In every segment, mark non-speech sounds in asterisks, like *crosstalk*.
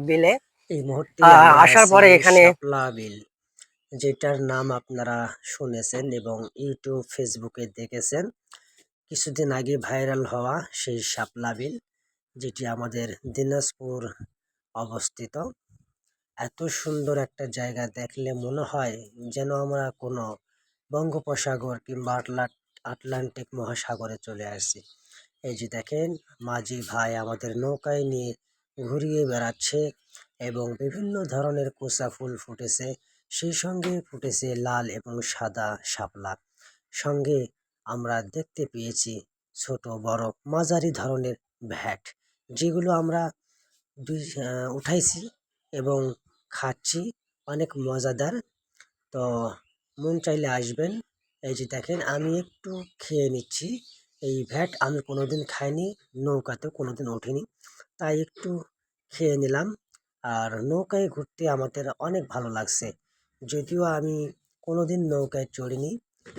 বিলে। এই মুহূর্তে আসার পরে এখানে- শাপলা বিল যেটার নাম আপনারা শুনেছেন এবং ইউটিউব ফেসবুকে দেখেছেন। কিছুদিন আগে ভাইরাল হওয়া সেই শাপলা বিল যেটি আমাদের দিনাজপুর অবস্থিত। এত সুন্দর একটা জায়গা দেখলে মনে হয় যেন আমরা কোনো বঙ্গোপসাগর কিংবা আটলা- আটলান্টিক মহাসাগরে চলে আসছি। এই যে দেখেন মাঝি ভাই আমাদের নৌকায় নিয়ে ঘুরিয়ে বেড়াচ্ছে এবং বিভিন্ন ধরনের কোসা ফুল ফুটেছে। সেই সঙ্গে ফুটেছে লাল এবং সাদা শাপলা। সঙ্গে আমরা দেখতে পেয়েছি ছোট, বড়, মাঝারি ধরনের ভ্যাট, যেগুলো আমরা উঠাইছি এবং খাচ্ছি। অনেক মজাদার। তো মন চাইলে আসবেন। এই যে দেখেন, আমি একটু খেয়ে নিচ্ছি। এই ভ্যাট আমি কোনোদিন খাইনি, নৌকাতেও কোনোদিন উঠিনি তাই একটু খেয়ে নিলাম। আর নৌকায় ঘুরতে আমাদের অনেক ভালো লাগছে। যদিও আমি কোনোদিন নৌকায় চড়িনি।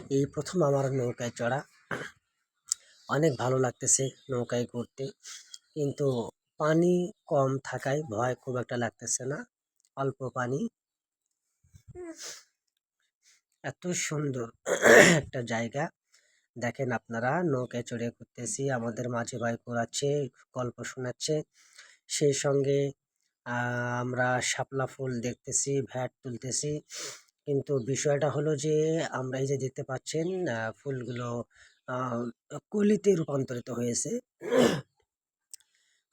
এই প্রথম আমার নৌকায় চড়া। অনেক ভালো লাগতেছে নৌকায় ঘুরতে। কিন্তু পানি কম থাকায় ভয় খুব একটা লাগতেছে না। অল্প পানি। এত সুন্দর একটা জায়গা। দেখেন আপনারা, নৌকায় চড়ে ঘুরতেছি। আমাদের মাঝে ভাই ঘোরাচ্ছে, গল্প শোনাচ্ছে। সেই সঙ্গে আমরা শাপলা ফুল দেখতেছি, ভ্যাট তুলতেছি। কিন্তু বিষয়টা হলো যে, আমরা এই যে দেখতে পাচ্ছেন ফুলগুলো কলিতে রূপান্তরিত হয়েছে।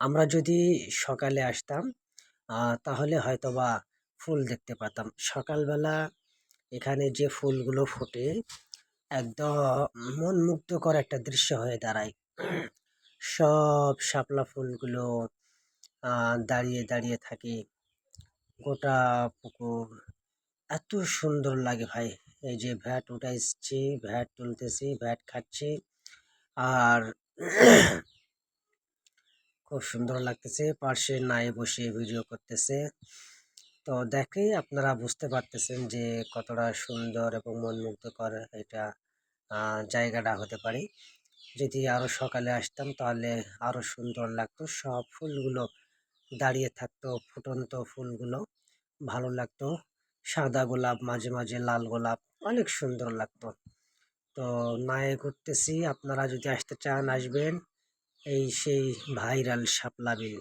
আমরা যদি সকালে আসতাম তাহলে হয়তোবা ফুল দেখতে পেতাম সকালবেলা এখানে যে ফুলগুলো ফোটে, একদম মন মুগ্ধকর একটা দৃশ্য হয়ে দাঁড়ায়। সব শাপলা ফুলগুলো দাঁড়িয়ে দাঁড়িয়ে থাকে। গোটা পুকুর এত সুন্দর লাগে ভাই। এই যে ভ্যাট উঠাইছি, ভ্যাট তুলতেছি, ভ্যাট খাচ্ছি আর খুব সুন্দর লাগতেছে। পাশে নাই বসে ভিডিও করতেছে। তো দেখে আপনারা বুঝতে পারতেছেন যে কতটা সুন্দর এবং মনমুগ্ধকর এটা জায়গাটা হতে পারে। যদি আরও সকালে আসতাম তাহলে আরও সুন্দর লাগতো। সব ফুলগুলো দাঁড়িয়ে থাকতো, ফুটন্ত ফুলগুলো। ভালো লাগতো। সাদা গোলাপ, মাঝে মাঝে লাল গোলাপ, অনেক সুন্দর লাগতো। তো নায়ে ঘুরতেছি আপনারা যদি আসতে চান, আসবেন। এই সেই ভাইরাল শাপলা বিল।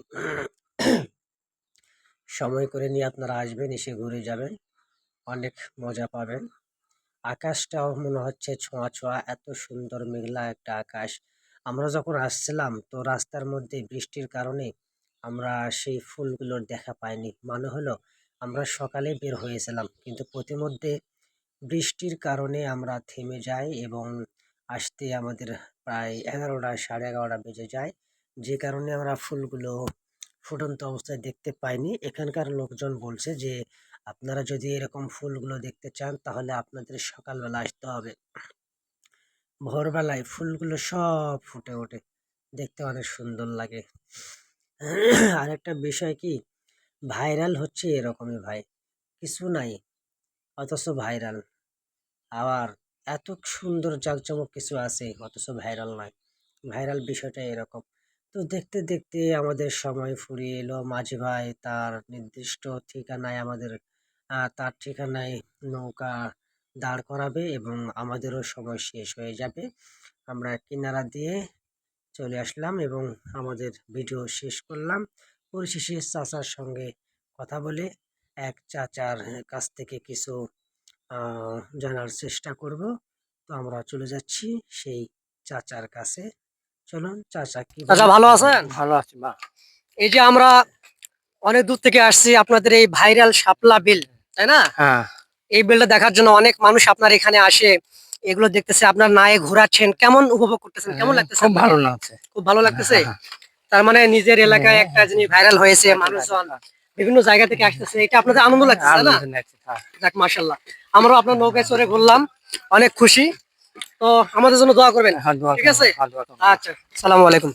সময় করে নিয়ে আপনারা আসবেন, এসে ঘুরে যাবেন। অনেক মজা পাবেন। আকাশটাও মনে হচ্ছে ছোঁয়া ছোঁয়া, এত সুন্দর মেঘলা একটা আকাশ। আমরা যখন আসছিলাম, তো রাস্তার মধ্যে বৃষ্টির কারণে আমরা সেই ফুলগুলোর দেখা পাইনি। মানে হলো, আমরা সকালে বের হয়েছিলাম। কিন্তু প্রতিমধ্যে বৃষ্টির কারণে আমরা থেমে যাই এবং আসতে আমাদের প্রায় এগারোটা, সাড়ে এগারোটা বেজে যায়। যে কারণে আমরা ফুলগুলো ফুটন্ত অবস্থায় দেখতে পাইনি। এখানকার লোকজন বলছে যে, আপনারা যদি এরকম ফুলগুলো দেখতে চান, তাহলে আপনাদের সকালবেলা আসতে হবে। ভোরবেলায় ফুলগুলো সব ফুটে ওঠে। দেখতে অনেক সুন্দর লাগে। *clears throat* আরেকটা বিষয় কি? ভাইরাল হচ্ছে এরকমই ভাই। কিছু নাই, অথচ ভাইরাল আবার এত সুন্দর জাঁকজমক কিছু আছে, অথচ ভাইরাল নয় ভাইরাল বিষয়টা এরকম। তো দেখতে দেখতে আমাদের সময় ফুরিয়ে এলো, মাঝি ভাই তার নির্দিষ্ট ঠিকানায় আমাদের তার ঠিকানায় নৌকা দাঁড় করাবে এবং আমাদেরও সময় শেষ হয়ে যাবে। আমরা কিনারা দিয়ে চলে আসলাম এবং আমাদের ভিডিও শেষ করলাম। পরিশেষে চাচার সঙ্গে কথা বলে এক চাচার কাছ থেকে কিছু জানার চেষ্টা করব। তো আমরা চলে যাচ্ছি সেই চাচার কাছে। চলুন চাচা কি চাচা ভালো আছেন? ভালো আছি বা এই যে আমরা অনেক দূর থেকে আসছি আপনাদের এই ভাইরাল শাপলা বিল তাই না? হ্যাঁ। এই বিলটা দেখার জন্য অনেক মানুষ আপনার এখানে আসে। এগুলো দেখতেছে আপনার নায়ে ঘোরাচ্ছেন কেমন উপভোগ করতেছেন কেমন লাগতেছে খুব ভালো লাগছে। খুব ভালো লাগতেছে? হ্যাঁ, তার মানে নিজের এলাকায় একটা জিনিস ভাইরাল হয়েছে মানুষজন বিভিন্ন জায়গা থেকে আসতেছে এটা আপনাদের আনন্দ লাগছে না? হ্যাঁ। যাক মাশাল্লাহ আমরাও আপনার নৌকায় চড়ে ঘুরলাম অনেক খুশি। তো আমাদের জন্য দোয়া করবেন হ্যাঁ, ঠিক আছে? হ্যাঁ। আচ্ছা সালাম আলাইকুম।